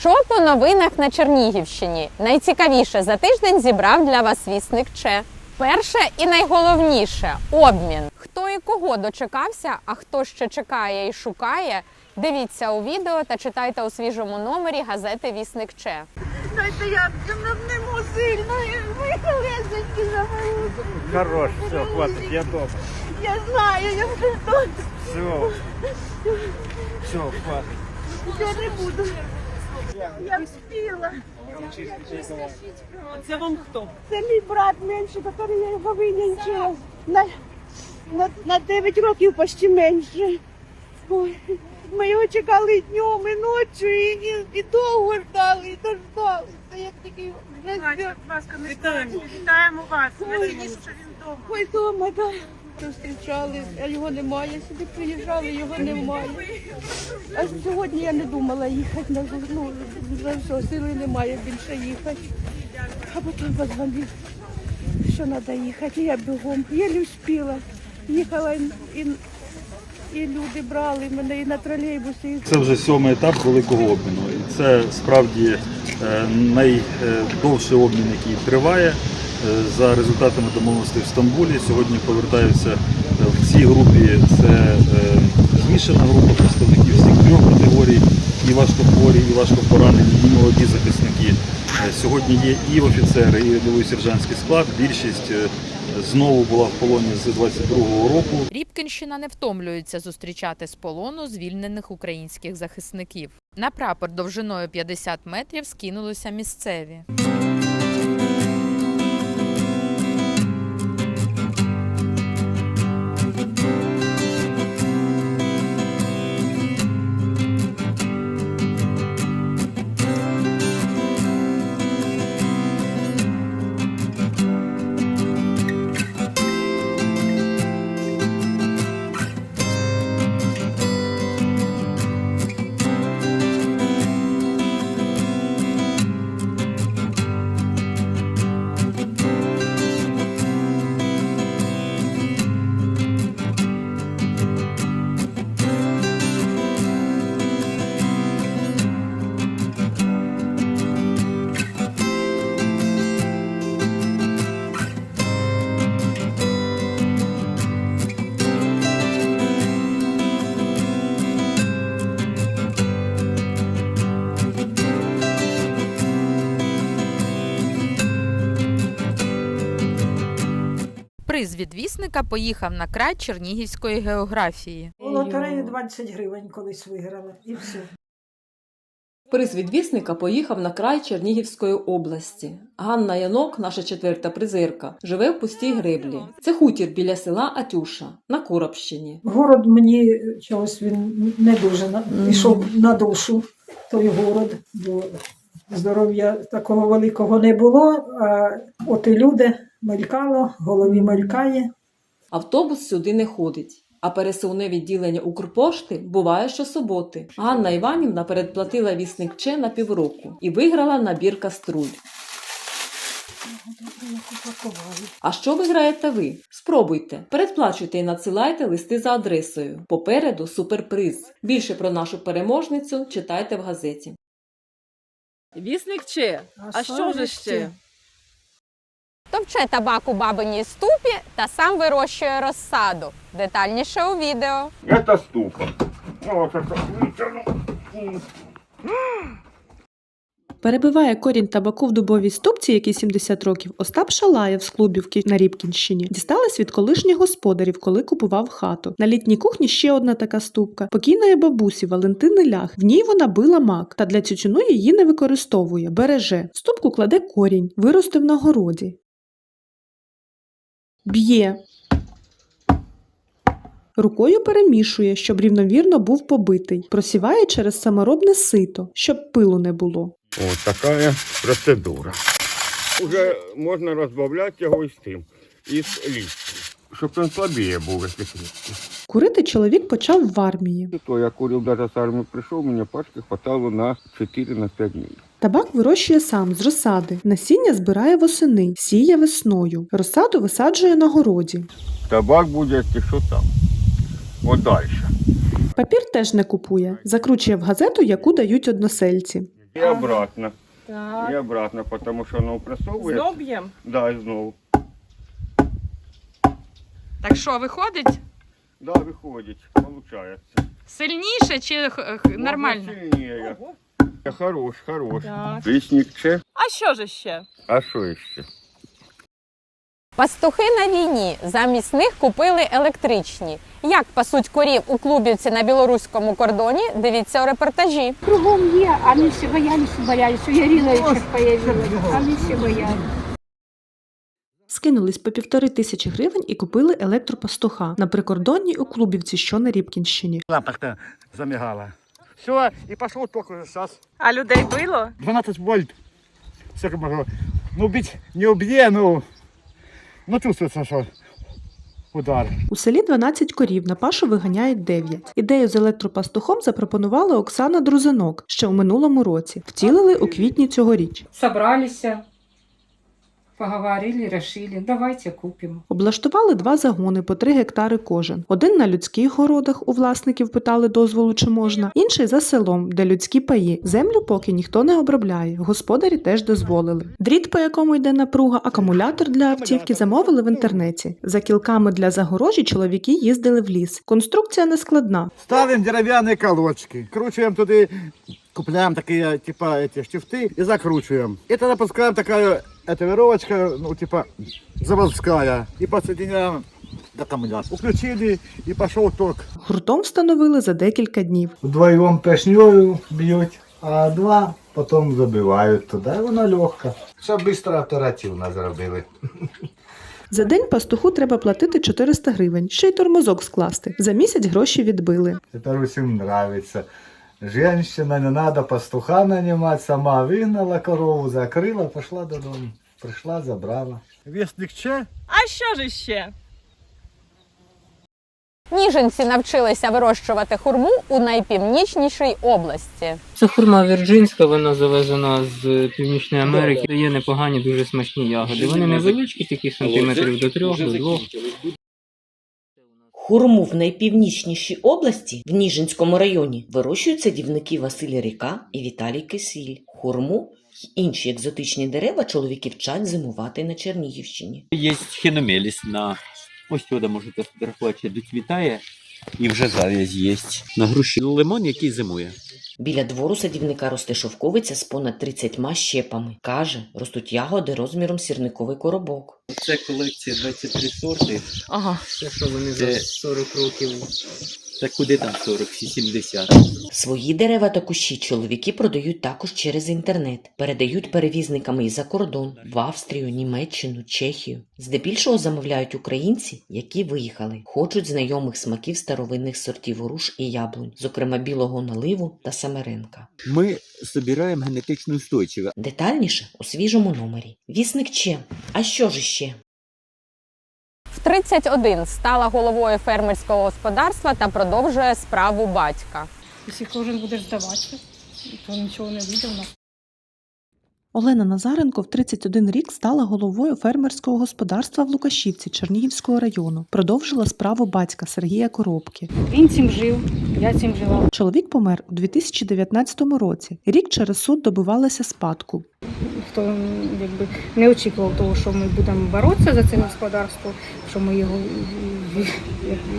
Що по новинах на Чернігівщині? Найцікавіше за тиждень зібрав для вас вісник Че. Перше і найголовніше обмін. Хто і кого дочекався, а хто ще чекає і шукає. Дивіться у відео та читайте у свіжому номері газети Вісник Че. Дайте я не сильно, ви колесеньки. Хорош, все, хватит, я дома. Я знаю, я вже тут. Все. Все, хватит. Я не буду. Я вспіла. Це вам хто? Це мій брат менший, який я його винянчила. На, на, на 9 років почти менше. Ой, ми його чекали днем і ночі, і, і, і довго ждали, і дождалися. Як такий вже Будь ласка, не вітаємо. Вітаємо вас. Найцінніше, що він вдома. Ой, дома, так. Зустрічали, а його немає. Сюди приїжджали, його немає. А сьогодні я не думала їхати на ну, все, сили немає більше їхати. А потім позвонив, що треба їхати. Я бігом. Я встигла. Їхала і, і, і люди брали мене і на тролейбусі. Це вже сьомий етап великого обміну. І це справді е, найдовший обмін, який триває. Е, За результатами домовленостей в Стамбулі сьогодні повертаються е, в цій групі. Це е, змішана група представників всіх трьох категорій, і важкохворі, і важкопоранені, і молоді захисники. Сьогодні є і офіцери, і рядовий сержантський склад. Більшість знову була в полоні з 22-го року. Рібкінщина не втомлюється зустрічати з полону звільнених українських захисників. На прапор довжиною 50 метрів скинулися місцеві. Приз від вісника поїхав на край чернігівської географії. У лотереї 20 гривень колись виграла і все. Приз відвісника поїхав на край Чернігівської області. Ганна Янок, наша четверта призерка, живе в пустій греблі. Це хутір біля села Атюша на Коробщині. Город мені чогось він не дуже на- пішов на душу, той город, бо здоров'я такого великого не було, а от і люди мелькало, в голові мелькає. Автобус сюди не ходить. А пересувне відділення Укрпошти буває щосуботи. Ганна Іванівна передплатила вісник Че на півроку і виграла набір каструль. А що виграєте ви? Спробуйте. Передплачуйте і надсилайте листи за адресою. Попереду суперприз. Більше про нашу переможницю читайте в газеті. Вісник Че. А що ж ще? Товче табак у бабиній ступі та сам вирощує розсаду. Детальніше у відео. Это ступа. Вот это вытяну. Перебиває корінь табаку в дубовій ступці, який 70 років, Остап Шалаєв з клубів Ки- на Рібкінщині. Дісталась від колишніх господарів, коли купував хату. На літній кухні ще одна така ступка. Покійної бабусі Валентини Лях. В ній вона била мак, та для тютюну її не використовує, береже. В ступку кладе корінь, виростив на городі. Б'є. Рукою перемішує, щоб рівновірно був побитий. Просіває через саморобне сито, щоб пилу не було. Вот такая процедура. Уже можна розбавляти його із тим, із листя. Щоб він слабіє був, якщо кріпкий. Курити чоловік почав в армії. То я курив, даже з армії прийшов, мені пачки хватало на 4-5 днів. Табак вирощує сам з розсади. Насіння збирає восени, сіє весною. Розсаду висаджує на городі. Табак буде, якщо там. От далі. Папір теж не купує, закручує в газету, яку дають односельці. І обратно. Так. І обратно, тому що воно просовує. Знов б'ємо? Да, і знову. Так що, виходить Да, виходить, виходить. сильніше чи Можна сильніше. Хорош, хорош. Так. Чи? А що ж ще? А що ще? Пастухи на війні замість них купили електричні. Як пасуть корів у клубівці на білоруському кордоні? Дивіться у репортажі. Кругом є, а ми всі боялися, боялися. Я Ірина ще а ми всі боялися. Скинулись по півтори тисячі гривень і купили електропастуха на прикордонній у Клубівці, що на Рібкінщині. Лампочка замигала. Все, і пошел ток уже зараз. А людей било? 12 вольт. Все как могло. Ну, бить не убье, ну, ну чувствується, що удар. У селі 12 корів, на пашу виганяють 9. Ідею з електропастухом запропонувала Оксана Друзинок ще у минулому році. Втілили у квітні цьогоріч. Собралися, поговорили, решили, давайте купимо. Облаштували два загони по 3 гектари кожен. Один на людських городах у власників питали дозволу, чи можна, інший за селом, де людські паї. Землю поки ніхто не обробляє. Господарі теж дозволили. Дріт, по якому йде напруга, акумулятор для автівки замовили в інтернеті. За кілками для загорожі чоловіки їздили в ліс. Конструкція не складна. Ставим деревянные колодочки, кручиваем туди, купляем такие, типа, эти штифты и закручиваем. И тогда пускаем такая, эта веровочка, ну, типа, заводская. И подсоединяем к аккумулятору. Включили и пошел ток. Гуртом встановили за декілька днів. Вдвоєм пешньою б'ють, а два потім забивають туди. і Воно легко. Все швидко оперативно зробили. За день пастуху треба платити 400 гривень, ще й тормозок скласти. За місяць гроші відбили. Тепер усім подобається. Женщина, не треба пастуха нанімати, сама вигнала корову, закрила, пішла додому. Прийшла, забрала. Вестник Че. А що ж ще? Ніженці навчилися вирощувати хурму у найпівнічнішій області. Це хурма вірджинська, вона завезена з Північної Америки. Дає непогані, дуже смачні ягоди. Вони невеличкі, такі сантиметрів до трьох, до двох. Хурму в найпівнічнішій області в Ніжинському районі вирощують садівники Василь Ріка і Віталій Кисіль. Хурму й інші екзотичні дерева чоловіки вчать зимувати на Чернігівщині. Є хіномеліс на ось сюди можете рахувати, доцвітає і вже зав'язь є. На груші лимон, який зимує. Біля двору садівника росте шовковиця з понад 30 щепами. Каже, ростуть ягоди розміром сірниковий коробок. Це колекція 23 сорти. Ага. Це що вони за 40 років. Та куди там 40, всі 70. Свої дерева та кущі чоловіки продають також через інтернет, передають перевізниками і за кордон в Австрію, Німеччину, Чехію. Здебільшого замовляють українці, які виїхали, хочуть знайомих смаків старовинних сортів груш і яблунь, зокрема білого наливу та самеренка. Ми збираємо генетично устойчиве. Детальніше у свіжому номері. Вісник Че. А що ж іще? В 31 стала головою фермерського господарства та продовжує справу батька. Якщо кожен буде здаватися, то нічого не вийде в нас. Олена Назаренко в 31 рік стала головою фермерського господарства в Лукашівці Чернігівського району. Продовжила справу батька Сергія Коробки. Він цим жив, я цим жила. Чоловік помер у 2019 році. Рік через суд добивалася спадку. Хто якби не очікував того, що ми будемо боротися за це господарство, що ми його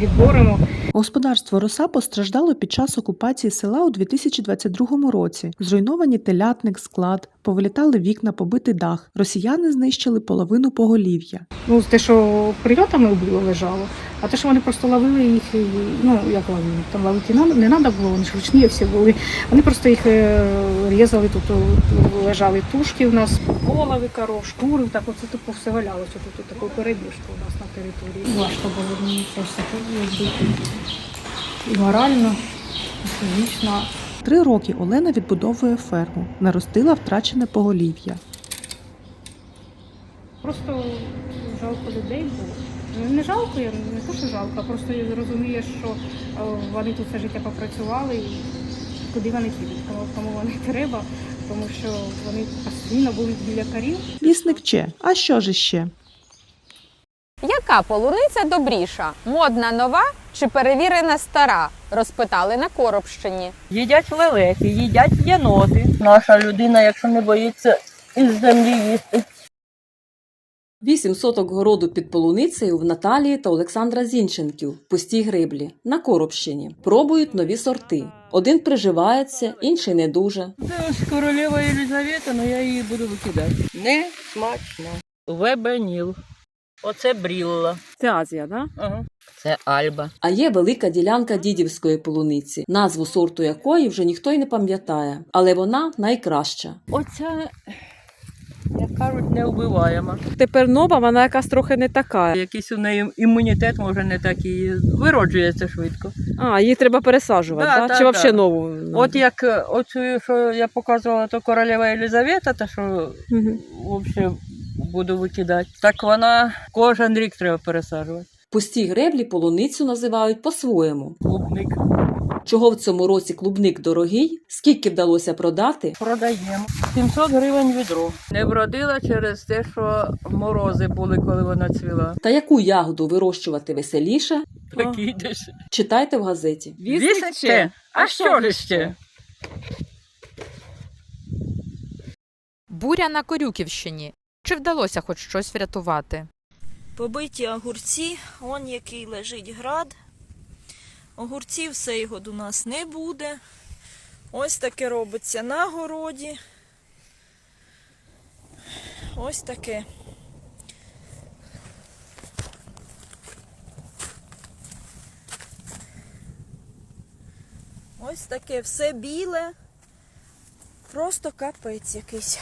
відборемо. Господарство Роса постраждало під час окупації села у 2022 році. Зруйновані телятник, склад, повилітали вікна, побитий дах. Росіяни знищили половину поголів'я. Ну, те, що прильотами було лежало, а те, що вони просто ловили їх, ну як ловили, там ловити не, треба було, вони ж ручні всі були. Вони просто їх е, різали, тут лежали тушки у нас, голови коров, шкури, так оце тупо все валялося. Тут, тут таку перебіжку у нас на території. Важко було мені це все і морально, і фізично. Три роки Олена відбудовує ферму, наростила втрачене поголів'я. Просто жалко людей було. Не жалко, я не то, що жалко, а просто я розумію, що е, вони тут все життя попрацювали і куди вони підуть, кому, кому вони треба, тому що вони постійно були біля корів. Вісник Че. А що ж іще? Яка полуниця добріша? Модна нова чи перевірена стара? Розпитали на Коробщині. Їдять лелеки, їдять єноти. Наша людина, якщо не боїться із землі їсти. Вісім соток городу під полуницею в Наталії та Олександра Зінченків в пустій гриблі на Коробщині. Пробують нові сорти. Один приживається, інший не дуже. Це ось королева Єлизавета, але я її буду викидати. Не смачно. Вебеніл. Оце брілла. Це Азія, да? Ага. Це Альба. А є велика ділянка дідівської полуниці, назву сорту якої вже ніхто й не пам'ятає, але вона найкраща. Оця, як кажуть, неубиваєма. Тепер нова, вона якась трохи не така. Якийсь у неї імунітет може не такий, вироджується швидко. А, її треба пересаджувати, Да, так? да, чи да. взагалі нову? От як оцю, що я показувала, то королева Єлізавета, та що угу. взагалі буду викидати. Так вона кожен рік треба пересаджувати. В пустій греблі полуницю називають по-своєму. Клубник. Чого в цьому році клубник дорогий, скільки вдалося продати, Продаємо. 700 гривень відро. Не вродила через те, що морози були, коли вона цвіла. та яку ягоду вирощувати веселіше, Такі десь. читайте в газеті. Вісичте? А що ж ще? Буря на Корюківщині. Чи вдалося хоч щось врятувати? Побиті огурці, он який лежить град. Огурців сейгод у нас не буде. Ось таке робиться на городі. Ось таке. Ось таке все біле. Просто капець якийсь.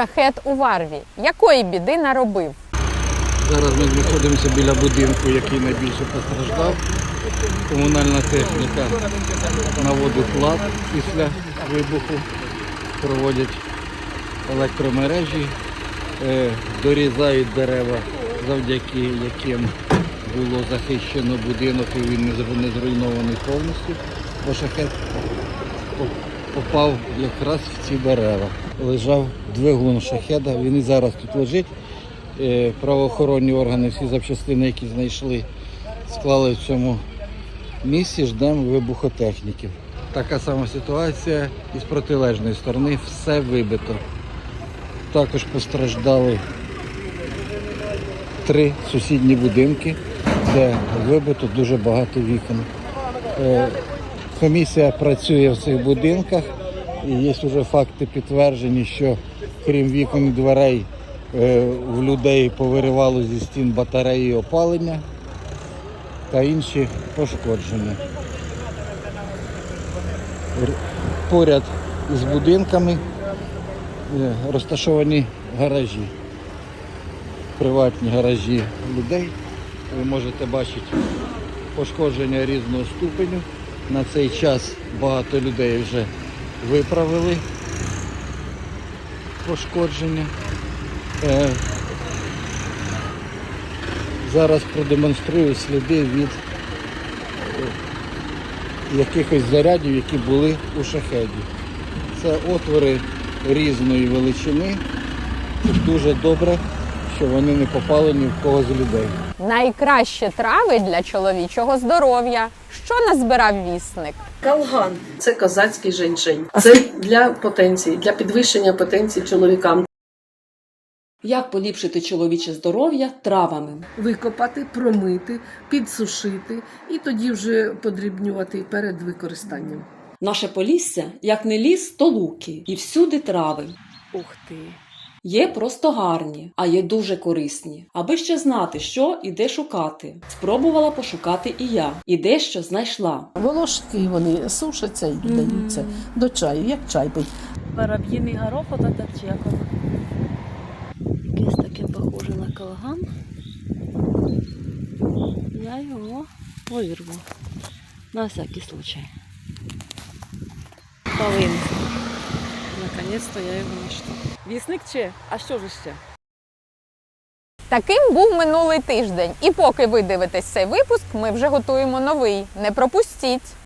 Шахет у Варві. Якої біди наробив? Зараз ми знаходимося біля будинку, який найбільше постраждав. Комунальна техніка наводить лад після вибуху, проводять електромережі, е, дорізають дерева, завдяки яким було захищено будинок і він не зруйнований повністю. Бо шахет попав якраз в ці дерева. Лежав двигун шахеда, він і зараз тут лежить. Е, правоохоронні органи, всі запчастини, які знайшли, склали в цьому місці, ждемо вибухотехніків. Така сама ситуація і з протилежної сторони все вибито. Також постраждали три сусідні будинки, де вибито дуже багато вікон. Комісія працює в цих будинках і є вже факти підтверджені, що крім вікон і дверей е, в людей повиривало зі стін батареї опалення та інші пошкодження. Поряд із будинками е, розташовані гаражі, приватні гаражі людей. Ви можете бачити пошкодження різного ступеню. На цей час багато людей вже виправили пошкодження. Е, Зараз продемонструю сліди від е, якихось зарядів, які були у шахеді. Це отвори різної величини. Дуже добре, що вони не попали ні в кого з людей. Найкращі трави для чоловічого здоров'я. Що назбирав вісник? Калган це козацький женьшень. Це для потенції, для підвищення потенції чоловікам. Як поліпшити чоловіче здоров'я травами? Викопати, промити, підсушити і тоді вже подрібнювати перед використанням. Наше полісся, як не ліс, то луки, і всюди трави. Ух ти! Є просто гарні, а є дуже корисні. Аби ще знати, що і де шукати. Спробувала пошукати і я, і дещо знайшла. Волошки вони сушаться і додаються до чаю, як чай пить. Параб'їний горох, от це чи як воно? Якесь таке похоже на калган. Я його вирву. На всякий случай. Полин. Наконець-то я його знайшла. Вісник чи? А що ж ще? Таким був минулий тиждень. І поки ви дивитесь цей випуск, ми вже готуємо новий. Не пропустіть!